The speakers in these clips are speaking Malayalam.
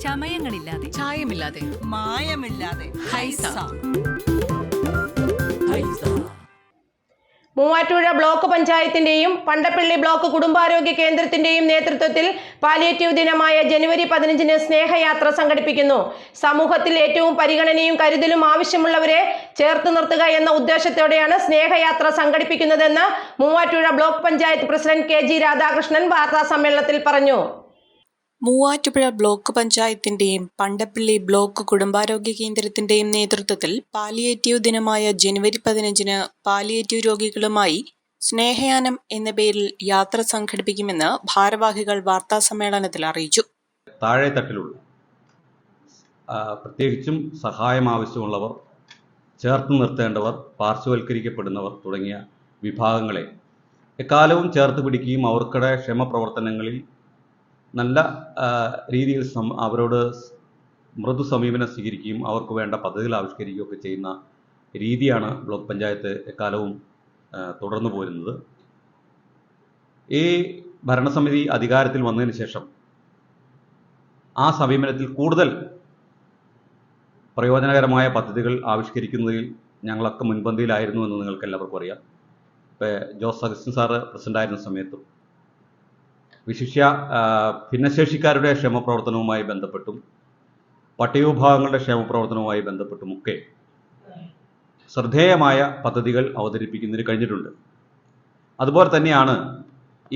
ചമയങ്ങളില്ലാതെ. ചായമില്ലാതെ. മായമില്ലാതെ. ഹൈസ. മൂവാറ്റുപുഴ ബ്ലോക്ക് പഞ്ചായത്തിന്റെയും പണ്ടപ്പള്ളി ബ്ലോക്ക് കുടുംബാരോഗ്യ കേന്ദ്രത്തിന്റെയും നേതൃത്വത്തിൽ പാലിയേറ്റീവ് ദിനമായ ജനുവരി പതിനഞ്ചിന് സ്നേഹയാത്ര സംഘടിപ്പിക്കുന്നു. സമൂഹത്തിൽ ഏറ്റവും പരിഗണനയും കരുതലും ആവശ്യമുള്ളവരെ ചേർത്ത് നിർത്തുക എന്ന ഉദ്ദേശത്തോടെയാണ് സ്നേഹയാത്ര സംഘടിപ്പിക്കുന്നതെന്ന് Muvattupuzha block panchayat president K G Radhakrishnan വാർത്താ സമ്മേളനത്തിൽ പറഞ്ഞു. മൂവാറ്റുപുഴ ബ്ലോക്ക് പഞ്ചായത്തിന്റെയും പണ്ടപ്പള്ളി ബ്ലോക്ക് കുടുംബാരോഗ്യ കേന്ദ്രത്തിന്റെയും നേതൃത്വത്തിൽ പാലിയേറ്റീവ് ദിനമായ ജനുവരി പതിനഞ്ചിന് പാലിയേറ്റീവ് രോഗികളുമായി സ്നേഹയാനം എന്ന പേരിൽ യാത്ര സംഘടിപ്പിക്കുമെന്ന് ഭാരവാഹികൾ വാർത്താ സമ്മേളനത്തിൽ അറിയിച്ചു. താഴെ തട്ടിലുള്ള പ്രത്യേകിച്ചും സഹായം ആവശ്യമുള്ളവർ ചേർത്ത് നിർത്തേണ്ടവർ പാർശ്വവൽക്കരിക്കപ്പെടുന്നവർ തുടങ്ങിയ വിഭാഗങ്ങളെ എക്കാലവും ചേർത്ത് പിടിക്കുകയും അവർക്കിടെ ക്ഷമ പ്രവർത്തനങ്ങളിൽ നല്ല രീതിയിൽ സം അവരോട് മൃദു സമീപനം സ്വീകരിക്കുകയും അവർക്ക് വേണ്ട പദ്ധതികൾ ആവിഷ്കരിക്കുകയൊക്കെ ചെയ്യുന്ന രീതിയാണ് ബ്ലോക്ക് പഞ്ചായത്ത് എക്കാലവും തുടർന്നു പോരുന്നത്. ഈ ഭരണസമിതി അധികാരത്തിൽ വന്നതിന് ശേഷം ആ സമീപനത്തിൽ കൂടുതൽ പ്രയോജനകരമായ പദ്ധതികൾ ആവിഷ്കരിക്കുന്നതിൽ ഞങ്ങളൊക്കെ മുൻപന്തിയിലായിരുന്നു എന്ന് നിങ്ങൾക്ക് എല്ലാവർക്കും അറിയാം. ഇപ്പോൾ ജോസ് അഗസ്റ്റിൻ സാറ് പ്രസിഡന്റായിരുന്ന സമയത്തും വിശിഷ്യ ഭിന്നശേഷിക്കാരുടെ ക്ഷേമപ്രവർത്തനവുമായി ബന്ധപ്പെട്ടും പട്ടികവിഭാഗങ്ങളുടെ ക്ഷേമപ്രവർത്തനവുമായി ബന്ധപ്പെട്ടുമൊക്കെ ശ്രദ്ധേയമായ പദ്ധതികൾ അവതരിപ്പിക്കുന്നതിന് കഴിഞ്ഞിട്ടുണ്ട്. അതുപോലെ തന്നെയാണ്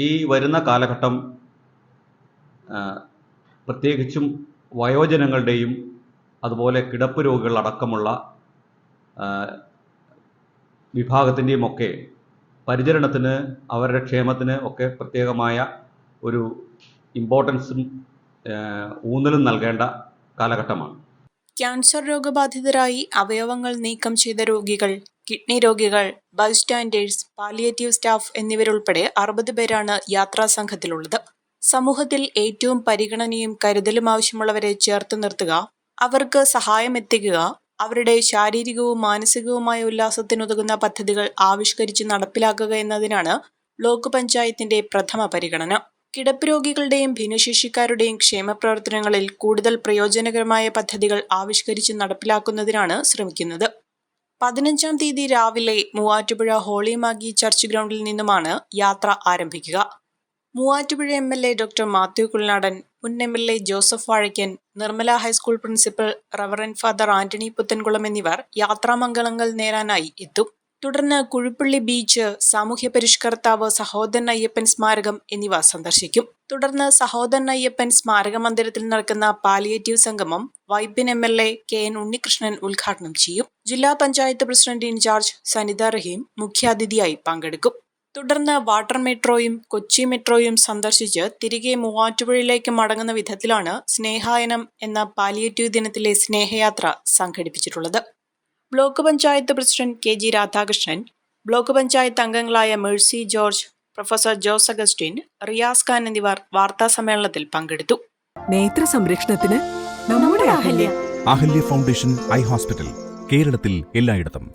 ഈ വരുന്ന കാലഘട്ടം പ്രത്യേകിച്ചും വയോജനങ്ങളുടെയും അതുപോലെ കിടപ്പ് രോഗികൾ അടക്കമുള്ള വിഭാഗത്തിന്റെയും ഒക്കെ പരിചരണത്തിന് അവരുടെ ക്ഷേമത്തിന് ഒക്കെ പ്രത്യേകമായ ഒരു ഇമ്പോർട്ടൻസും ഊന്നലും നൽകേണ്ട കാലഘട്ടമാണ്. ക്യാൻസർ രോഗബാധിതരായി അവയവങ്ങൾ നീക്കം ചെയ്ത രോഗികൾ കിഡ്നി രോഗികൾ ബൈസ്റ്റാൻഡേഴ്സ് പാലിയേറ്റീവ് സ്റ്റാഫ് എന്നിവരുൾപ്പെടെ അറുപത് പേരാണ് യാത്രാ സംഘത്തിലുള്ളത്. സമൂഹത്തിൽ ഏറ്റവും പരിഗണനയും കരുതലും ആവശ്യമുള്ളവരെ ചേർത്ത് നിർത്തുക അവർക്ക് സഹായം എത്തിക്കുക അവരുടെ ശാരീരികവും മാനസികവുമായ ഉല്ലാസത്തിനുതകുന്ന പദ്ധതികൾ ആവിഷ്കരിച്ച് നടപ്പിലാക്കുക എന്നതിനാണ് ബ്ലോക്ക് പഞ്ചായത്തിന്റെ പ്രഥമ പരിഗണന. കിടപ്പ് രോഗികളുടെയും ഭിന്നശേഷിക്കാരുടെയും ക്ഷേമപ്രവർത്തനങ്ങളിൽ കൂടുതൽ പ്രയോജനകരമായ പദ്ധതികൾ ആവിഷ്കരിച്ച് നടപ്പിലാക്കുന്നതിനാണ് ശ്രമിക്കുന്നത്. പതിനഞ്ചാം തീയതി രാവിലെ മൂവാറ്റുപുഴ ഹോളി മാഗി ചർച്ച് ഗ്രൗണ്ടിൽ നിന്നുമാണ് യാത്ര ആരംഭിക്കുക. Muvattupuzha M L A doctor Mathew Kuzhalnadan മുൻ M L A Joseph Vazhakkan Nirmala high school principal reverend father Antony Puthenkulam എന്നിവർ യാത്രാമംഗളങ്ങൾ നേരാനായി എത്തും. തുടർന്ന് കുഴുപ്പള്ളി ബീച്ച് സാമൂഹ്യ പരിഷ്കർത്താവ് സഹോദരൻ അയ്യപ്പൻ സ്മാരകം എന്നിവ സന്ദർശിക്കും. തുടർന്ന് സഹോദരൻ അയ്യപ്പൻ സ്മാരക മന്ദിരത്തിൽ നടക്കുന്ന പാലിയേറ്റീവ് സംഗമം Vypin M L A K N Unnikrishnan ഉദ്ഘാടനം ചെയ്യും. ജില്ലാ panchayat president in charge Sanitha Rahim മുഖ്യാതിഥിയായി പങ്കെടുക്കും. തുടർന്ന് വാട്ടർ മെട്രോയും കൊച്ചി മെട്രോയും സന്ദർശിച്ച് തിരികെ മൂവാറ്റുപുഴയിലേക്ക് മടങ്ങുന്ന വിധത്തിലാണ് സ്നേഹായനം എന്ന പാലിയേറ്റീവ് ദിനത്തിലെ സ്നേഹയാത്ര സംഘടിപ്പിച്ചിട്ടുള്ളത്. Block panchayat president K G Radhakrishnan block panchayat അംഗങ്ങളായ മേഴ്സി ജോർജ് പ്രൊഫസർ ജോസ് അഗസ്റ്റിൻ റിയാസ് ഖാൻ എന്നിവർ വാർത്താ സമ്മേളനത്തിൽ പങ്കെടുത്തു. നേത്ര സംരക്ഷണത്തിന് നമ്മുടെ Ahalya. Ahalya foundation eye hospital കേരളത്തിൽ എല്ലായിടത്തും.